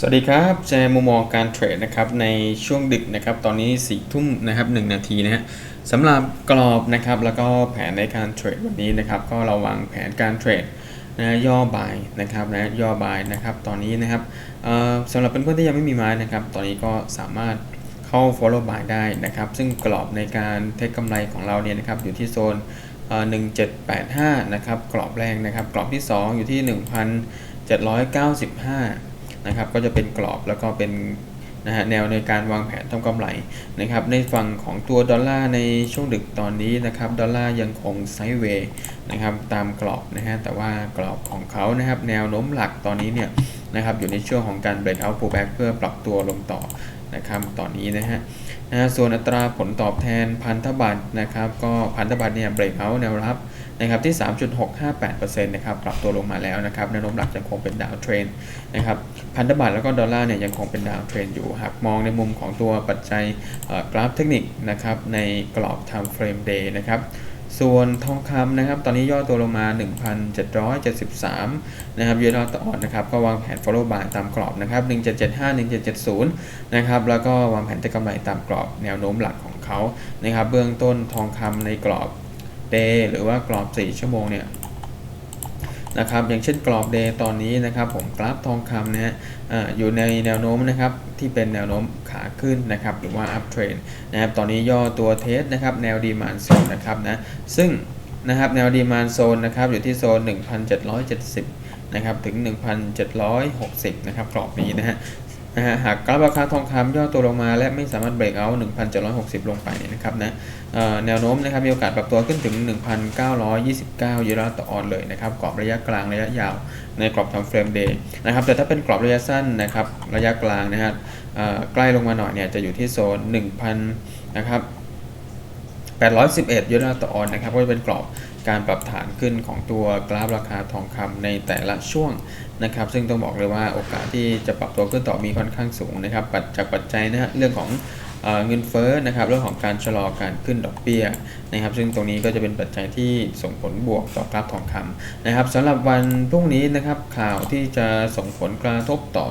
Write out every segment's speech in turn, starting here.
สวัสดีครับแชร์มุมมองการเทรดนะครับในช่วงดึกนะครับตอนนี้สี่ทุ่มนะครับหนึ่งนาทีนะฮะสำหรับกรอบนะครับแล้วก็แผนในการเทรดวันนี้นะครับก็เราวางแผนการเทรดนะย่อบายนะครับนะย่อบายนะครับตอนนี้นะครับสำหรับเพื่อนๆที่ยังไม่มีไม้นะครับตอนนี้ก็สามารถเข้า follow buy ได้นะครับซึ่งกรอบในการเทคกำไรของเราเนี่ยนะครับอยู่ที่โซนเอ่อ1785 นะครับกรอบแรกนะครับกรอบที่ 2 อยู่ที่ 1795 นะครับก็จะเป็นกรอบแล้วก็เป็นนะฮะแนวในการวางแผนทำกำไรนะครับในฝั่งของตัวดอลลาร์ในช่วงดึกตอนนี้นะครับดอลลาร์ยังคงไซด์เวย์นะครับตามกรอบนะฮะแต่ว่ากรอบของเขานะครับแนวโน้มหลักตอนนี้เนี่ยนะครับอยู่ในช่วงของการ break out pullback เพื่อปรับตัวลงต่อนะครับตอนนี้นะฮะนะส่วนอัตราผลตอบแทนพันธบัตรนะครับก็พันธบัตรเนี่ย break out แนวรับนะครับที่ 3.658%นะครับปรับตัวลงมาแล้วนะครับแนวโน้มหลักยังคงเป็นดาวเทรนนะครับ พันธบัตรแล้วก็ดอลลาร์เนี่ยยังคงเป็นดาวเทรนอยู่หากมองในมุมของตัวปัจจัยกราฟเทคนิคนะครับในกรอบ time frame day นะครับส่วนทองคำนะครับ ตอนนี้ย่อตัวลงมา 1,773 นะครับยูโรต่อออนนะครับ ก็วางแผน follow by ตามกรอบนะครับ 1775 1770 นะครับ แล้วก็วางแผนจะกำไรตามกรอบแนวโน้มหลักของเขานะครับ เบื้องต้นทองคำในกรอบ day หรือว่ากรอบ 4 ชั่วโมงเนี่ย นะครับอย่างเช่นกรอบเดย์ตอนนี้นะครับผมกราฟทองคำนะฮะอยู่ในแนวโน้มนะครับที่เป็นแนวโน้มขาขึ้นนะครับหรือว่า up trend นะครับตอนนี้ย่อตัวเทสนะครับแนวดีมานโซนนะครับนะซึ่งนะครับแนวดีมานโซนนะครับอยู่ที่โซน 1,770นะครับถึง 1,760 นะครับกรอบนี้นะฮะ นะฮะหากกราฟราคาทองคำย่อตัวลงมาและไม่สามารถเบรกเอา1,760 ลงไปเนี่ยนะครับนะแนวโน้มนะครับมีโอกาสปรับตัวขึ้นถึง 1,929 ยูโรต่อออนเลยนะครับกรอบระยะกลางระยะยาวในกรอบ time frame day นะครับแต่ถ้าเป็นกรอบระยะสั้นนะครับระยะกลางนะฮะใกล้ลงมาหน่อยเนี่ยจะอยู่ที่โซน 1,000 นะครับ811ยูโรต่อออนนะครับก็จะเป็นกรอบ การปรับฐานขึ้นของตัวกราฟราคาทองคำในแต่ละช่วงนะครับ ซึ่งต้องบอกเลยว่าโอกาสที่จะปรับตัวขึ้นต่อมีค่อนข้างสูงนะครับปัจจากปัจจัยนะฮะเรื่องของ เงินเฟ้อนะครับเรื่องของการชะลอการขึ้นดอกเบี้ยนะครับ ซึ่งตรงนี้ก็จะเป็นปัจจัยที่ส่งผลบวกต่อกราฟทองคำนะครับสำหรับวันพรุ่งนี้นะครับข่าวที่จะส่งผลกระทบต่อ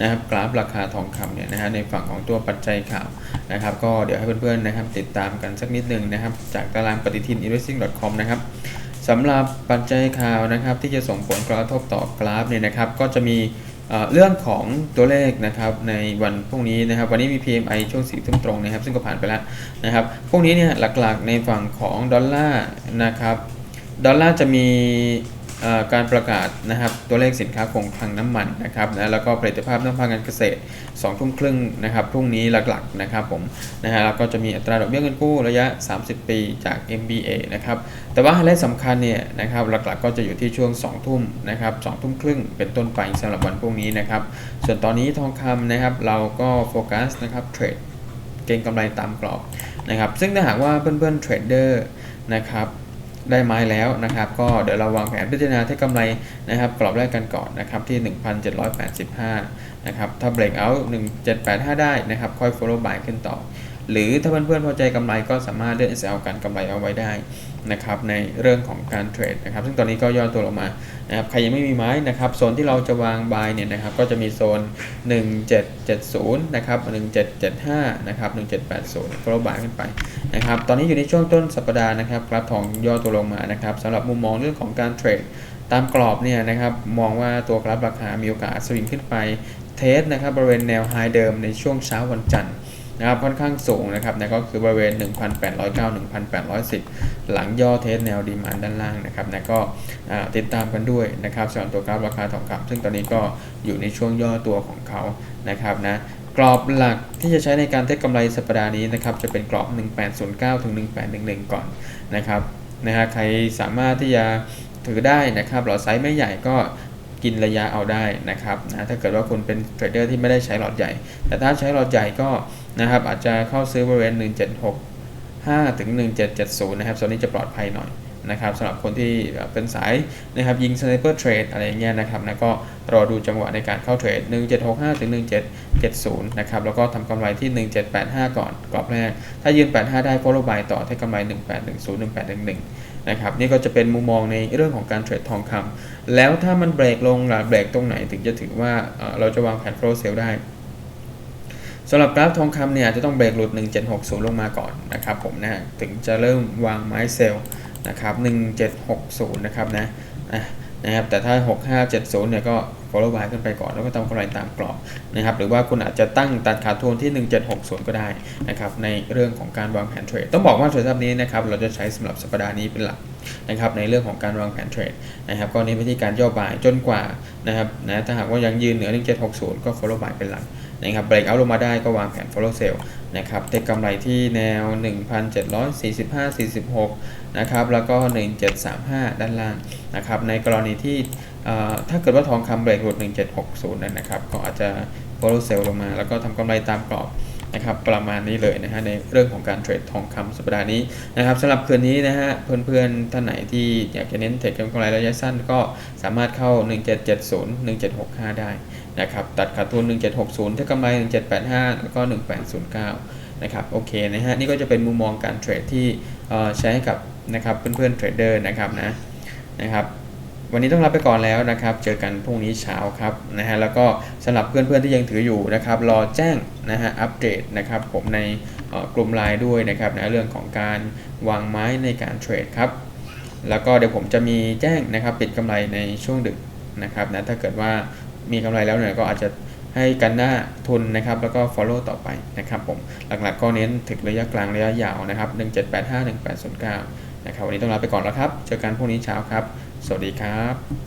นะครับกราฟราคาทองคำเนี่ยนะฮะในฝั่งของตัวปัจจัยข่าวนะครับ ก็เดี๋ยวให้เพื่อนๆนะครับ ติดตามกันสักนิดหนึ่งนะครับ จากตารางปฏิทิน investing.com นะครับสำหรับปัจจัยข่าวนะครับที่จะส่งผลกระทบต่อกราฟเนี่ยนะครับ ก็จะมี เรื่องของตัวเลขนะครับในวันพรุ่งนี้นะครับวันนี้มี PMI ช่วงสี่ทุ่มตรงนะครับซึ่งก็ผ่านไปแล้วนะครับพรุ่งนี้เนี่ยหลักๆในฝั่งของดอลลาร์นะครับดอลลาร์จะมี การประกาศนะครับตัวเลขสินค้าคงคลังน้ำมันนะครับนะแล้วก็ผลิตภาพน้ำพังการเกษตร2ทุ่มครึ่งนะครับพรุ่งนี้หลักๆนะครับผมนะฮะแล้วก็จะมีอัตราดอกเบี้ยเงินกู้ระยะ 30 ปีจาก MBA นะครับแต่ว่าไฮไลท์สำคัญเนี่ยนะครับหลักๆก็จะอยู่ที่ช่วง 2 ทุ่มนะครับ2ทุ่มครึ่งเป็นต้นไปสำหรับวันพรุ่งนี้นะครับส่วนตอนนี้ทองคำนะครับเราก็โฟกัสนะครับเทรดเก็งกำไรตามกรอบนะครับซึ่งถ้าหากว่าเพื่อนๆเทรดเดอร์นะครับ ได้ไม้แล้วนะครับ ก็เดี๋ยวเราวางแผนพิจารณาที่กำไรนะครับกรอบแรกกันก่อนนะครับที่ 1,785 นะครับถ้า break out 1785 ได้นะครับ ค่อย follow buy ขึ้นต่อ หรือถ้าเพื่อนๆพอใจกำไรก็สามารถเลือก SL กันกำไรเอาไว้ได้นะครับในเรื่องของการเทรดนะครับซึ่งตอนนี้ก็ย่อตัวลงมานะครับใครยังไม่มีไม้นะครับโซนที่เราจะวาง buy เนี่ยนะครับก็จะมีโซน 1770นะครับ1775นะครับ1780 follow buy ขึ้นไปนะครับตอนนี้อยู่ในช่วงต้นสัปดาห์นะครับกราฟทองย่อตัวลงมานะครับสำหรับมุมมองเรื่องของการเทรดตามกรอบเนี่ยนะครับมองว่าตัวกราฟราคามีโอกาสสวิงขึ้นไปเทสนะครับบริเวณแนวไฮเดิมในช่วงเช้าวันจันทร์ นะครับค่อนข้างสูงนะครับนะก็คือบริเวณ 1,809 1,810 หลังย่อเทสแนวดีมานด้านล่างนะครับนะก็ติดตามกันด้วยนะครับส่วนตัวกราฟราคาทองคำซึ่งตอนนี้ก็อยู่ในช่วงย่อตัวของเขานะครับนะกรอบหลักที่จะใช้ในการเทคกำไรสัปดาห์นี้นะครับจะเป็นกรอบ 1809ถึง1811 ก่อนนะครับนะฮะใครสามารถที่จะถือได้นะครับหลอดไซส์ไม่ใหญ่ก็ กินระยะเอาได้นะครับนะถ้าเกิดว่าคุณเป็นเทรดเดอร์ที่ไม่ได้ใช้หลอดใหญ่ แต่ถ้าใช้หลอดใหญ่ก็นะครับอาจจะเข้าซื้อบริเวณ 1765 ถึง 1770 นะครับโซนนี้จะปลอดภัยหน่อยนะครับสำหรับคนที่เป็นสายนะครับยิงสไนเปอร์เทรดอะไรเงี้ยนะครับนะก็รอดูจังหวะในการเข้าเทรด 1765 ถึง 1770 นะครับ แล้วก็ทำกำไรที่ 1785 ก่อนกรอบแรก ถ้ายืน 85 ได้ follow by ต่อให้กำไร 1810 1811 นะครับ นี่ก็จะเป็นมุมมองในเรื่องของการเทรดทองคำ แล้วถ้ามันเบรกลงหรือเบรกตรงไหนถึงจะถือว่าเราจะวางแผน f l o เซลได้สำหรับกราฟทองคำเนี่ยจะต้องเบรกหลุด 1760 ลงมาก่อนนะครับผมนะถึงจะเริ่มวางไม้เซลล์นะครับ1760 นะครับนะอะนะครับแต่ถ้า 6570 เนี่ยก็ follow buy ขึ้นไปก่อนแล้วก็ทำกำไรตามกรอบนะครับหรือว่าคุณอาจจะตั้งตัดขาดทุนที่ 1760 ก็ได้นะครับในเรื่องของการวางแผนเทรดต้องบอกว่าเทรดทับนี้นะครับเราจะใช้สำหรับสัปดาห์นี้เป็นหลักนะครับในเรื่องของการวางแผนเทรดนะครับก็เน้นไปที่การย่อบายจนกว่านะครับนะถ้าหากว่ายังยืนเหนือ 1760 ก็ follow buy เป็นหลักนะครับเบรกเอาลงมาได้ก็วางแผน follow sell นะครับเทคกำไรที่แนว 1,745 46นะครับแล้วก็ 1735 ด้านล่างนะครับในกรณีที่ ถ้าเกิดว่าทองคำเบรกหลุด 1760นั่นนะครับ ก็อาจจะ follow sell ลงมา แล้วก็ทำกำไรตามกรอบนะครับประมาณนี้เลยนะฮะในเรื่องของการเทรดทองคำสัปดาห์นี้นะครับสำหรับคืนนี้นะฮะเพื่อนๆ ท่านไหนที่อยากจะเน้นเทรดกำไรระยะสั้นก็สามารถเข้า 1770 1765 ได้นะครับตัดขาดทุน 1760 ถ้ากำไร 1785 แล้วก็ 1809 นะครับโอเคนะฮะนี่ก็จะเป็นมุมมองการเทรดที่ใช้ให้กับนะครับเพื่อนๆเทรดเดอร์นะครับนะนะครับ วันนี้ต้องลาไปก่อนแล้วนะครับ เจอกันพรุ่งนี้เช้าครับนะฮะแล้วก็สำหรับเพื่อนๆที่ยังถืออยู่นะครับรอแจ้งนะฮะอัปเดตนะครับผมในกลุ่มไลน์ด้วยนะครับนะเรื่องของการวางไม้ในการเทรดครับแล้วก็เดี๋ยวผมจะมีแจ้งนะครับปิดกำไรในช่วงดึกนะครับนะถ้าเกิดว่ามีกำไรแล้วเนี่ยก็อาจจะให้กันหน้าทุนนะครับแล้วก็ follow ต่อไปนะครับผมหลักๆก็เน้นถึงระยะกลางระยะยาวนะครับ 1785 1809นะครับวันนี้ต้องลาไปก่อนแล้วครับ เจอกันพรุ่งนี้เช้าครับ สวัสดีครับ